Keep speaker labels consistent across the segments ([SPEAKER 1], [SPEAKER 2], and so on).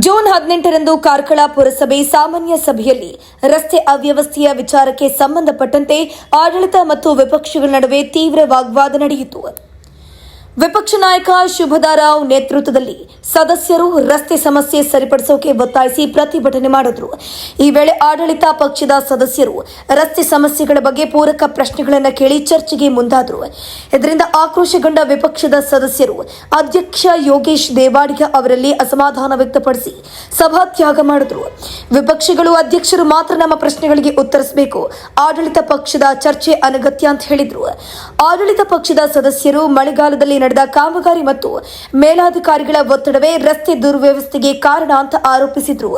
[SPEAKER 1] June ಹದಿನೆಂಟರಂದು ಕಾರ್ಕಳ ಪುರಸಭೆ ಸಾಮಾನ್ಯ ಸಭೆಯಲ್ಲಿ ರಸ್ತೆ ಅವ್ಯವಸ್ಥೆಯ ವಿಚಾರಕ್ಕೆ ಸಂಬಂಧಪಟ್ಟಂತೆ ಆಡಳಿತ ಮತ್ತು ವಿಪಕ್ಷಗಳ ನಡುವೆ ತೀವ್ರ ವಾಗ್ವಾದ ನಡೆಯಿತು. ವಿಪಕ್ಷ ನಾಯಕ ಶುಭದಾರಾವ್ ನೇತೃತ್ವದಲ್ಲಿ ಸದಸ್ಯರು ರಸ್ತೆ ಸಮಸ್ಯೆ ಸರಿಪಡಿಸೋಕೆ ಒತ್ತಾಯಿಸಿ ಪ್ರತಿಭಟನೆ ಮಾಡಿದ್ರು. ಈ ವೇಳೆ ಆಡಳಿತ ಪಕ್ಷದ ಸದಸ್ಯರು ರಸ್ತೆ ಸಮಸ್ಯೆಗಳ ಬಗ್ಗೆ ಪೂರಕ ಪ್ರಶ್ನೆಗಳನ್ನು ಕೇಳಿ ಚರ್ಚೆಗೆ ಮುಂದಾದರು. ಇದರಿಂದ ಆಕ್ರೋಶಗೊಂಡ ವಿಪಕ್ಷದ ಸದಸ್ಯರು ಅಧ್ಯಕ್ಷ ಯೋಗೇಶ್ ದೇವಾಡಿಗ ಅವರಲ್ಲಿ ಅಸಮಾಧಾನ ವ್ಯಕ್ತಪಡಿಸಿ ಸಭಾತ್ಯಾಗ ಮಾಡಿದ್ರು. ವಿಪಕ್ಷಗಳು ಅಧ್ಯಕ್ಷರು ಮಾತ್ರ ನಮ್ಮ ಪ್ರಶ್ನೆಗಳಿಗೆ ಉತ್ತರಿಸಬೇಕು. ಆಡಳಿತ ಪಕ್ಷದ ಚರ್ಚೆ ಅನಗತ್ಯ ಅಂತ ಹೇಳಿದ್ರು. ಆಡಳಿತ ಪಕ್ಷದ ಸದಸ್ಯರು ಮಳೆಗಾಲದಲ್ಲಿ ನಡೆದ ಕಾಮಗಾರಿ ಮತ್ತು ಮೇಲಾಧಿಕಾರಿಗಳ ಒತ್ತಡವೇ ರಸ್ತೆ ದುರ್ವ್ಯವಸ್ಥೆಗೆ ಕಾರಣ ಅಂತ ಆರೋಪಿಸಿದ್ರು.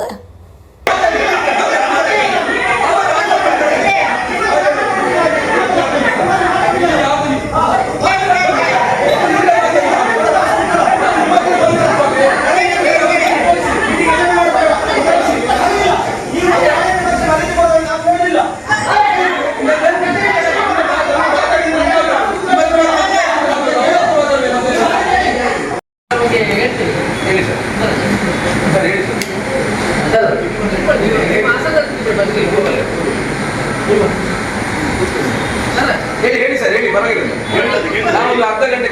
[SPEAKER 2] ಹೇಳಿ ಹೇಳಿ ಸರ್ ಹೇಳಿ ಪರವಾಗಿಲ್ಲ ನಾವು ಒಂದು ಅರ್ಧ ಗಂಟೆ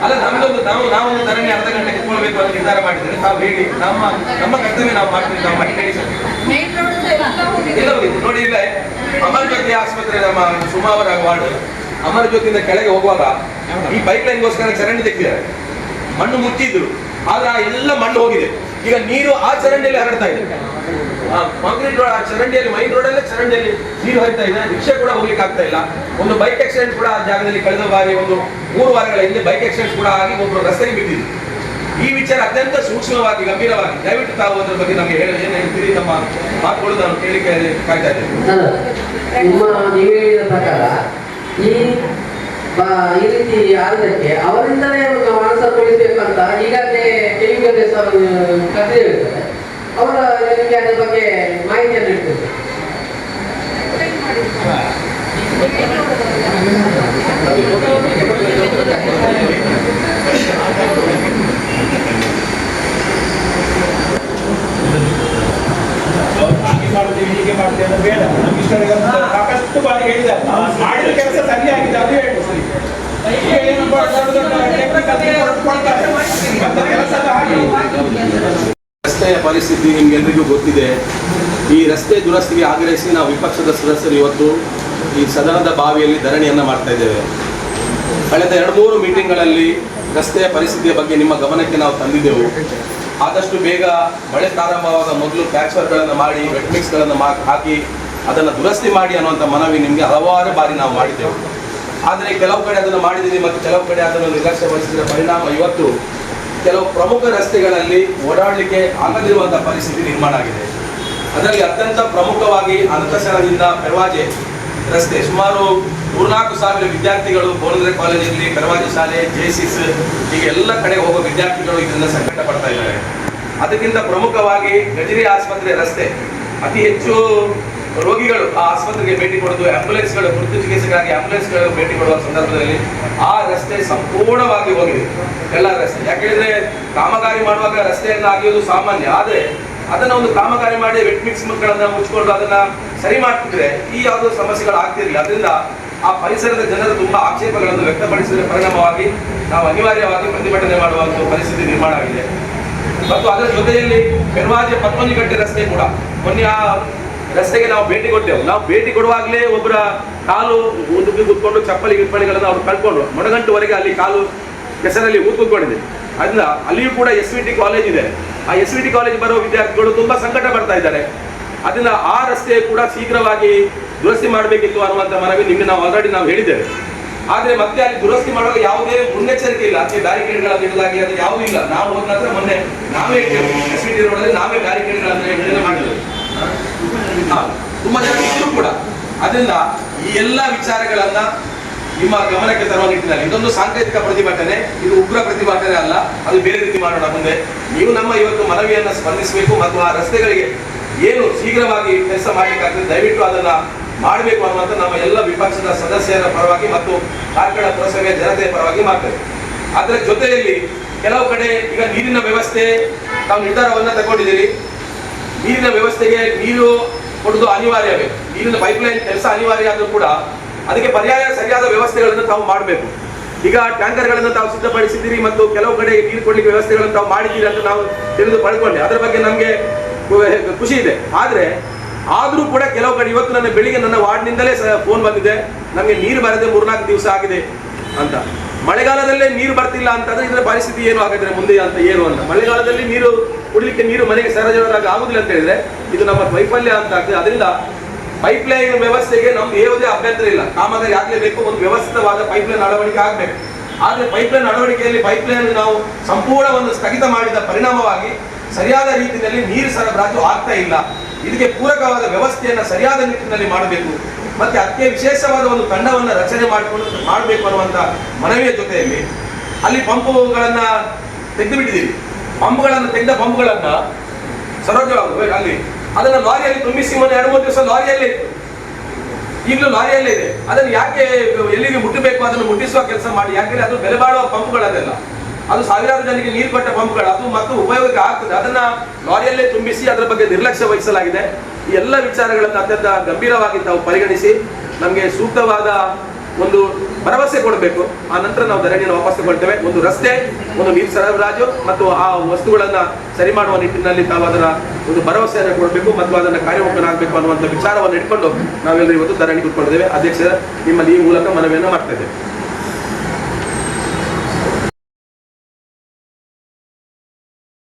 [SPEAKER 2] ಅಲ್ಲ, ನಮ್ದೊಂದು ನಾವು ನಾವು ಧರಣಿ ಅರ್ಧ ಗಂಟೆ ಕೂತ್ಕೊಳ್ಬೇಕು ಅಂತ ನಿರ್ಧಾರ ಮಾಡಿದ್ರೆ ತಾವು ಹೇಳಿ ನಮ್ಮ ನಮ್ಮ ಕರ್ತವ್ಯ ನಾವು ಮಾಡ್ತೀವಿ ನಾವು ಮಾಡಿ ಹೇಳಿ ಸರ್ ಇಲ್ಲ ನೋಡಿ ಇಲ್ಲ ಅಮರ್ ಜ್ಯೋತಿ ಆಸ್ಪತ್ರೆ ನಮ್ಮ ಸುಮಾವರ ವಾರ್ಡ್ ಅಮರ ಜ್ಯೋತಿಯಿಂದ ಕೆಳಗೆ ಹೋಗುವಾಗ ಈ ಪೈಪ್ ಲೈನ್ಗೋಸ್ಕರ ಚರಂಡಿ ತೆಗೆದಿದ್ದಾರೆ. ಮಣ್ಣು ಮುಚ್ಚಿದ್ರು. ಆದ್ರೆ ಆ ಎಲ್ಲ ಮಣ್ಣು ಹೋಗಿದೆ. ಈಗ ನೀರು ಆ ಚರಂಡಿಯಲ್ಲಿ ಹರಡ್ತಾ ಇದೆ. ಕಾಂಕ್ರೀಟ್ ರೋಡ್ ಆ ಚರಂಡಿಯಲ್ಲಿ ಮೈನ್ ರೋಡಲ್ಲೇ ಚರಂಡಿಯಲ್ಲಿ ನೀರು ಹರಿತಾ ಇದೆ. ರಿಕ್ಷೆ ಕೂಡ ಹೋಗ್ಲಿಕ್ಕೆ ಆಗ್ತಾ ಇಲ್ಲ. ಒಂದು ಬೈಕ್ ಆಕ್ಸಿಡೆಂಟ್ ಕೂಡ ಆ ಜಾಗದಲ್ಲಿ ಕಳೆದ ಬಾರಿ ಒಂದು ಮೂರು ವಾರಗಳ ಹಿಂದೆ ಬೈಕ್ ಆಕ್ಸಿಡೆಂಟ್ ಕೂಡ ಆಗಿ ಒಬ್ಬರು ರಸ್ತೆಗೆ ಬಿದ್ದಿದ್ರು. ಈ ವಿಚಾರ ಅತ್ಯಂತ ಸೂಕ್ಷ್ಮವಾಗಿ ಗಂಭೀರವಾಗಿ ದಯವಿಟ್ಟು ತಾವು ಅದರ ಬಗ್ಗೆ ನಮಗೆ ಹೇಳಿ ಏನು ಹೇಳ್ತೀರಿ? ನಮ್ಮ ಮಾತುಗಳು ನಾನು ಕೇಳಿಕೆ ಕಾಯ್ತಾ ಇದ್ದೇನೆ.
[SPEAKER 3] ನಿಮ್ಮ ಪ್ರಕಾರ ಈ ಈ ರೀತಿ ಆದಕ್ಕೆ ಅವರಿಂದಲೇ ಮನಸ್ಸನ್ನು ಈಗಾಗಲೇ ಕೆವಿಗಡೆ ಸರ್ ಹೇಳ್ತಾರೆ ಅವರ ನಿಮಗೆ ಅದರ ಬಗ್ಗೆ ಮಾಹಿತಿಯನ್ನು
[SPEAKER 4] ಹಾಗೆ ಮಾಡ್ತೀವಿ, ಹೀಗೆ ಮಾಡ್ತೀವಿ ಬೇಡ. ನಮ್ಗೆ ಸಾಕಷ್ಟು ಬಾರಿ ಹೇಳಿದ್ದಾರೆ ಮಾಡಿದ ಕೆಲಸ ಸರಿಯಾಗಿದೆ ಅದು ಹೇಳಿ ಸರಿ ಈಗ ಏನಪ್ಪ ದೊಡ್ಡ ದೊಡ್ಡ technical report ಕೊಡ್ತಾರೆ. ಮತ್ತೆ ಕೆಲಸ ಎಲ್ಲ ಹಾಗೆ
[SPEAKER 2] ರಸ್ತೆಯ ಪರಿಸ್ಥಿತಿ ನಿಮ್ಗೆಲ್ರಿಗೂ ಗೊತ್ತಿದೆ. ಈ ರಸ್ತೆ ದುರಸ್ತಿಗೆ ಆಗ್ರಹಿಸಿ ನಾವು ವಿಪಕ್ಷದ ಸದಸ್ಯರು ಇವತ್ತು ಈ ಸದನದ ಬಾವಿಯಲ್ಲಿ ಧರಣಿಯನ್ನು ಮಾಡ್ತಾ ಇದ್ದೇವೆ. ಕಳೆದ ಎರಡು ಮೂರು ಮೀಟಿಂಗ್ಗಳಲ್ಲಿ ರಸ್ತೆಯ ಪರಿಸ್ಥಿತಿಯ ಬಗ್ಗೆ ನಿಮ್ಮ ಗಮನಕ್ಕೆ ನಾವು ತಂದಿದ್ದೆವು. ಆದಷ್ಟು ಬೇಗ ಮಳೆ ಪ್ರಾರಂಭವಾದ ಮೊದಲು ಪ್ಯಾಕ್ಸರ್ಗಳನ್ನು ಮಾಡಿ ವೆಟ್ಮಿಕ್ಸ್ಗಳನ್ನು ಮಾ- ಹಾಕಿ ಅದನ್ನು ದುರಸ್ತಿ ಮಾಡಿ ಅನ್ನುವಂಥ ಮನವಿ ನಿಮಗೆ ಹಲವಾರು ಬಾರಿ ನಾವು ಮಾಡಿದ್ದೆವು. ಆದರೆ ಕೆಲವು ಕಡೆ ಅದನ್ನು ಮಾಡಿದ್ದೀವಿ ಮತ್ತು ಕೆಲವು ಕಡೆ ಅದನ್ನು ನಿರ್ಲಕ್ಷ್ಯ ಪರಿಣಾಮ ಇವತ್ತು ಕೆಲವು ಪ್ರಮುಖ ರಸ್ತೆಗಳಲ್ಲಿ ಓಡಾಡಲಿಕ್ಕೆ ಆಗದಿರುವಂತಹ ಪರಿಸ್ಥಿತಿ ನಿರ್ಮಾಣ ಆಗಿದೆ. ಅದರಲ್ಲಿ ಅತ್ಯಂತ ಪ್ರಮುಖವಾಗಿ ಅನಂತಸರದಿಂದ ಪೆರ್ವಾಜೆ ರಸ್ತೆ ಸುಮಾರು ಮೂರ್ನಾಲ್ಕು ಸಾವಿರ ವಿದ್ಯಾರ್ಥಿಗಳು ಬೋನದ್ರೆ ಕಾಲೇಜಲ್ಲಿ ಪೆರ್ವಾಜೆ ಶಾಲೆ ಜೆಸಿಸ್ ಹೀಗೆ ಎಲ್ಲ ಕಡೆ ಹೋಗೋ ವಿದ್ಯಾರ್ಥಿಗಳು ಇದರಿಂದ ಸಂಕಟ ಪಡ್ತಾ ಇದ್ದಾರೆ. ಅದಕ್ಕಿಂತ ಪ್ರಮುಖವಾಗಿ ಗಜರಿ ಆಸ್ಪತ್ರೆ ರಸ್ತೆ ಅತಿ ಹೆಚ್ಚು ರೋಗಿಗಳು ಆ ಆಸ್ಪತ್ರೆಗೆ ಭೇಟಿ ಕೊಡೋದು ಆಂಬುಲೆನ್ಸ್ಗಳು ತುರ್ತು ಚಿಕಿತ್ಸೆಗಾಗಿ ಆಂಬ್ಯುಲೆನ್ಸ್ಗಳು ಭೇಟಿ ಕೊಡುವ ಸಂದರ್ಭದಲ್ಲಿ ಆ ರಸ್ತೆ ಸಂಪೂರ್ಣವಾಗಿ ಹೋಗಿದೆ. ಎಲ್ಲ ರಸ್ತೆ. ಯಾಕೆಂದ್ರೆ ಕಾಮಗಾರಿ ಮಾಡುವಾಗ ರಸ್ತೆಯನ್ನ ಆಗಿಯೋದು ಸಾಮಾನ್ಯ. ಆದ್ರೆ ಅದನ್ನ ಒಂದು ಕಾಮಗಾರಿ ಮಾಡಿ ವೆಟ್ ಮಿಕ್ಸ್ ಮಕ್ಕಳನ್ನ ಮುಚ್ಕೊಂಡು ಅದನ್ನ ಸರಿ ಮಾಡ್ತಿದ್ರೆ ಈ ಯಾವುದೋ ಸಮಸ್ಯೆಗಳು ಆಗ್ತಿರಲಿಲ್ಲ. ಅದರಿಂದ ಆ ಪರಿಸರದ ಜನರು ತುಂಬಾ ಆಕ್ಷೇಪಗಳನ್ನು ವ್ಯಕ್ತಪಡಿಸಿದ ಪರಿಣಾಮವಾಗಿ ನಾವು ಅನಿವಾರ್ಯವಾಗಿ ಪ್ರತಿಭಟನೆ ಮಾಡುವಂತ ಪರಿಸ್ಥಿತಿ ನಿರ್ಮಾಣ ಆಗಿದೆ. ಮತ್ತು ಅದರ ಜೊತೆಯಲ್ಲಿ ಬೆರ್ವಾಜೆ ಪದ್ಮನಿಗಟ್ಟೆ ರಸ್ತೆ ಕೂಡ. ಮೊನ್ನೆ ಆ ರಸ್ತೆಗೆ ನಾವು ಭೇಟಿ ಕೊಟ್ಟೆವು. ನಾವು ಭೇಟಿ ಕೊಡುವಾಗಲೇ ಒಬ್ಬರ ಕಾಲು ಮುಂದಕ್ಕೆ ಕೂತ್ಕೊಂಡು ಚಪ್ಪಲಿ ಗಿಪ್ಪಲಿಗಳನ್ನು ಅವ್ರು ಕಳ್ಕೊಂಡು ಮೊಣಗಂಟುವರೆಗೆ ಅಲ್ಲಿ ಕಾಲು ಕೆಸರಲ್ಲಿ ಊದ್ ಕೂತ್ಕೊಂಡಿದೆ ಅದನ್ನ ಅಲ್ಲಿಯೂ ಕೂಡ ಎಸ್ ವಿ ಟಿ ಕಾಲೇಜ್ ಇದೆ. ಆ ಎಸ್ ವಿ ಟಿ ಕಾಲೇಜ್ ಬರೋ ವಿದ್ಯಾರ್ಥಿಗಳು ತುಂಬಾ ಸಂಕಟ ಬರ್ತಾ ಇದ್ದಾರೆ. ಅದನ್ನ ಆ ರಸ್ತೆ ಕೂಡ ಶೀಘ್ರವಾಗಿ ದುರಸ್ತಿ ಮಾಡಬೇಕಿತ್ತು ಅನ್ನುವಂಥ ಮನವಿ ನಿಮಗೆ ನಾವು ಆಲ್ರೆಡಿ ನಾವು ಹೇಳಿದ್ದೇವೆ. ಆದರೆ ಮತ್ತೆ ಅಲ್ಲಿ ದುರಸ್ತಿ ಮಾಡುವಾಗ ಯಾವುದೇ ಮುನ್ನೆಚ್ಚರಿಕೆ ಇಲ್ಲ. ಅದಕ್ಕೆ ಬ್ಯಾರಿಕೇಡ್ಗಳನ್ನು ಇಡಲಾಗಿ ಅದು ಯಾವುದೂ ಇಲ್ಲ. ನಾವು ಹೋದ ನಂತರ ಮೊನ್ನೆ ನಾವೇ ಎಸ್ ವಿ ಟಿ ರೋಡಲ್ಲಿ ನಾವೇ ಬ್ಯಾರಿಕೇಡ್ಗಳನ್ನು ಮಾಡಿದ್ದೇವೆ. ತುಂಬಾ ಜನ ಇದ್ರು ಕೂಡ. ಅದರಿಂದ ಈ ಎಲ್ಲ ವಿಚಾರಗಳನ್ನ ನಿಮ್ಮ ಗಮನಕ್ಕೆ ತರುವ ನಿಟ್ಟಿನಲ್ಲಿ. ಇದೊಂದು ಸಾಂಕೇತಿಕ ಪ್ರತಿಭಟನೆ, ಇದು ಉಗ್ರ ಪ್ರತಿಭಟನೆ ಅಲ್ಲ, ಅದು ಬೇರೆ ರೀತಿ ಮಾಡೋಣ ಮುಂದೆ. ನೀವು ನಮ್ಮ ಇವತ್ತು ಮನವಿಯನ್ನ ಸ್ಪಂದಿಸಬೇಕು ಮತ್ತು ಆ ರಸ್ತೆಗಳಿಗೆ ಏನು ಶೀಘ್ರವಾಗಿ ಕೆಲಸ ಮಾಡಬೇಕಾದ್ರೆ ದಯವಿಟ್ಟು ಅದನ್ನ ಮಾಡಬೇಕು ಅನ್ನುವಂಥ ನಮ್ಮ ಎಲ್ಲ ವಿಪಕ್ಷದ ಸದಸ್ಯರ ಪರವಾಗಿ ಮತ್ತು ಕಾರ್ಕಳ ಪುರಸಭೆಯ ಜನತೆಯ ಪರವಾಗಿ ಮಾಡ್ತೇವೆ. ಅದರ ಜೊತೆಯಲ್ಲಿ ಕೆಲವು ಕಡೆ ಈಗ ನೀರಿನ ವ್ಯವಸ್ಥೆ ನಾವು ನಿರ್ಧಾರವನ್ನು ತಗೊಂಡಿದ್ದೀರಿ. ನೀರಿನ ವ್ಯವಸ್ಥೆಗೆ ನೀರು ಕೊಡುವುದು ಅನಿವಾರ್ಯವೇ. ನೀರಿನ ಪೈಪ್ಲೈನ್ ಕೆಲಸ ಅನಿವಾರ್ಯ ಆದರೂ ಕೂಡ ಅದಕ್ಕೆ ಪರ್ಯಾಯ ಸರಿಯಾದ ವ್ಯವಸ್ಥೆಗಳನ್ನು ತಾವು ಮಾಡಬೇಕು. ಈಗ ಟ್ಯಾಂಕರ್ಗಳನ್ನು ತಾವು ಸಿದ್ಧಪಡಿಸಿದ್ದೀರಿ ಮತ್ತು ಕೆಲವು ಕಡೆ ನೀರು ಕೊಡಲಿಕ್ಕೆ ವ್ಯವಸ್ಥೆಗಳನ್ನು ತಾವು ಮಾಡಿದ್ದೀರಿ ಅಂತ ನಾವು ತಿಳಿದು ಪಡ್ಕೊಂಡೆ. ಅದರ ಬಗ್ಗೆ ನಮಗೆ ಖುಷಿ ಇದೆ. ಆದರೆ ಆದರೂ ಕೂಡ ಕೆಲವು ಕಡೆ ಇವತ್ತು ನನ್ನ ಬೆಳಿಗ್ಗೆ ನನ್ನ ವಾರ್ಡ್ನಿಂದಲೇ ಫೋನ್ ಬಂದಿದೆ. ನಮಗೆ ನೀರು ಬರದೆ ಮೂರ್ನಾಲ್ಕು ದಿವಸ ಆಗಿದೆ ಅಂತ. ಮಳೆಗಾಲದಲ್ಲೇ ನೀರು ಬರ್ತಿಲ್ಲ ಅಂತಂದ್ರೆ ಇದರ ಪರಿಸ್ಥಿತಿ ಏನು ಆಗಿದ್ರೆ ಮುಂದೆ ಅಂತ ಏನು ಅಂತ. ಮಳೆಗಾಲದಲ್ಲಿ ನೀರು ಕುಡಿಲಿಕ್ಕೆ ನೀರು ಮನೆಗೆ ಸಹಜವಾಗಿ ಆಗುದಿಲ್ಲ ಅಂತ ಹೇಳಿದ್ರೆ ಇದು ನಮ್ಮ ವೈಫಲ್ಯ ಅಂತ ಆಗ್ತದೆ. ಅದರಿಂದ ಪೈಪ್ಲೈನ್ ವ್ಯವಸ್ಥೆಗೆ ನಮ್ದು ಯಾವುದೇ ಅಭ್ಯಂತರ ಇಲ್ಲ. ಕಾಮಗಾರಿ ಆಗಲೇಬೇಕು, ಒಂದು ವ್ಯವಸ್ಥಿತವಾದ ಪೈಪ್ಲೈನ್ ಅಳವಡಿಕೆ ಆಗ್ಬೇಕು. ಆದ್ರೆ ಪೈಪ್ಲೈನ್ ಅಳವಡಿಕೆಯಲ್ಲಿ ಪೈಪ್ಲೈನ್ ನಾವು ಸಂಪೂರ್ಣ ಒಂದು ಸ್ಥಗಿತ ಮಾಡಿದ ಪರಿಣಾಮವಾಗಿ ಸರಿಯಾದ ರೀತಿಯಲ್ಲಿ ನೀರು ಸರಬರಾಜು ಆಗ್ತಾ ಇಲ್ಲ. ಇದಕ್ಕೆ ಪೂರಕವಾದ ವ್ಯವಸ್ಥೆಯನ್ನು ಸರಿಯಾದ ನಿಟ್ಟಿನಲ್ಲಿ ಮಾಡಬೇಕು. ಮತ್ತೆ ಅದಕ್ಕೆ ವಿಶೇಷವಾದ ಒಂದು ತಂಡವನ್ನು ರಚನೆ ಮಾಡಿಕೊಂಡು ಮಾಡಬೇಕು ಅನ್ನುವಂತ ಮನವಿಯ ಜೊತೆಯಲ್ಲಿ ಅಲ್ಲಿ ಪಂಪುಗಳನ್ನು ತೆಗೆದು ಬಿಟ್ಟಿದ್ದೀವಿ ಪಂಪ್ಗಳನ್ನು ತೆಗೆದ ಪಂಪ್ಗಳನ್ನು ಸರೋಜವಾಗಬೇಕು ಅಲ್ಲಿ ಅದನ್ನ ಲಾರಿಯಲ್ಲಿ ತುಂಬಿಸಿ ಮೊನ್ನೆ ಎರಡು ಮೂರು ದಿವಸ ಲಾರಿಯಲ್ಲೇ ಇತ್ತು. ಈಗಲೂ ಲಾರಿಯಲ್ಲೇ ಇದೆ. ಅದನ್ನು ಯಾಕೆ ಎಲ್ಲಿಗೆ ಮುಟ್ಟಬೇಕು? ಅದನ್ನು ಮುಟ್ಟಿಸುವ ಕೆಲಸ ಮಾಡಿ. ಯಾಕೆಂದ್ರೆ ಅದು ಬೆಲೆ ಬಾಳುವ ಪಂಪ್ಗಳದೆಲ್ಲ ಅದು ಸಾವಿರಾರು ಜನರಿಗೆ ನೀರು ಕೊಟ್ಟ ಪಂಪ್ಗಳು. ಅದು ಮತ್ತು ಉಪಯೋಗಕ್ಕೆ ಆಗ್ತದೆ. ಅದನ್ನ ಲಾರಿಯಲ್ಲೇ ತುಂಬಿಸಿ ಅದರ ಬಗ್ಗೆ ನಿರ್ಲಕ್ಷ್ಯ ವಹಿಸಲಾಗಿದೆ. ಈ ಎಲ್ಲ ವಿಚಾರಗಳನ್ನು ಅತ್ಯಂತ ಗಂಭೀರವಾಗಿ ತಾವು ಪರಿಗಣಿಸಿ ನಮಗೆ ಸೂಕ್ತವಾದ ಒಂದು ಭರವಸೆ ಕೊಡಬೇಕು. ಆ ನಂತರ ನಾವು ಧರಣಿಯನ್ನು ವಾಪಸ್ ತಗೊಳ್ತೇವೆ ಒಂದು ರಸ್ತೆ, ಒಂದು ನೀರು ಸರಬರಾಜು ಮತ್ತು ಆ ವಸ್ತುಗಳನ್ನು ಸರಿ ಮಾಡುವ ನಿಟ್ಟಿನಲ್ಲಿ ತಾವು ಅದರ ಒಂದು ಭರವಸೆಯನ್ನು ಕೊಡಬೇಕು ಮತ್ತು ಅದನ್ನು ಕಾರ್ಯಮುಖನಾಗಬೇಕು ಅನ್ನುವಂಥ ವಿಚಾರವನ್ನು ಇಟ್ಕೊಂಡು ನಾವೆಲ್ಲರೂ ಇವತ್ತು ಧರಣಿ ಕೂತ್ಕೊಂಡಿದ್ದೇವೆ. ಅಧ್ಯಕ್ಷರ, ನಿಮ್ಮಲ್ಲಿ ಈ ಮೂಲಕ ಮನವಿಯನ್ನು ಮಾಡ್ತಾ